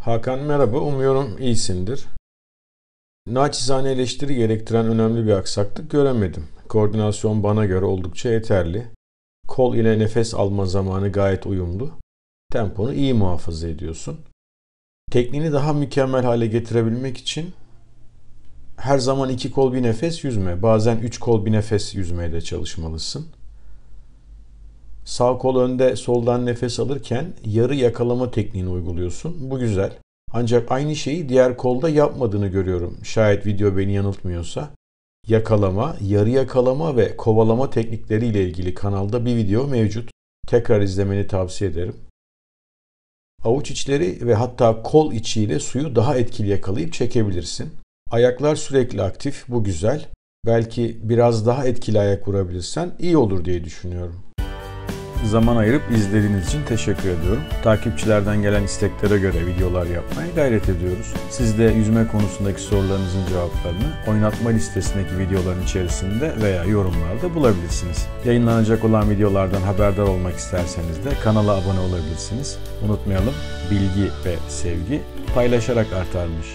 Hakan merhaba, umuyorum iyisindir. Naçizane eleştiri gerektiren önemli bir aksaklık göremedim. Koordinasyon bana göre oldukça yeterli. Kol ile nefes alma zamanı gayet uyumlu. Temponu iyi muhafaza ediyorsun. Tekniğini daha mükemmel hale getirebilmek için her zaman iki kol bir nefes yüzme. Bazen üç kol bir nefes yüzmeye de çalışmalısın. Sağ kol önde soldan nefes alırken yarı yakalama tekniğini uyguluyorsun. Bu güzel. Ancak aynı şeyi diğer kolda yapmadığını görüyorum. Şayet video beni yanıltmıyorsa. Yakalama, yarı yakalama ve kovalama teknikleriyle ilgili kanalda bir video mevcut. Tekrar izlemeni tavsiye ederim. Avuç içleri ve hatta kol içiyle suyu daha etkili yakalayıp çekebilirsin. Ayaklar sürekli aktif, bu güzel. Belki biraz daha etkili ayak vurabilirsen iyi olur diye düşünüyorum. Zaman ayırıp izlediğiniz için teşekkür ediyorum. Takipçilerden gelen isteklere göre videolar yapmaya gayret ediyoruz. Siz de yüzme konusundaki sorularınızın cevaplarını oynatma listesindeki videoların içerisinde veya yorumlarda bulabilirsiniz. Yayınlanacak olan videolardan haberdar olmak isterseniz de kanala abone olabilirsiniz. Unutmayalım bilgi ve sevgi paylaşarak artarmış.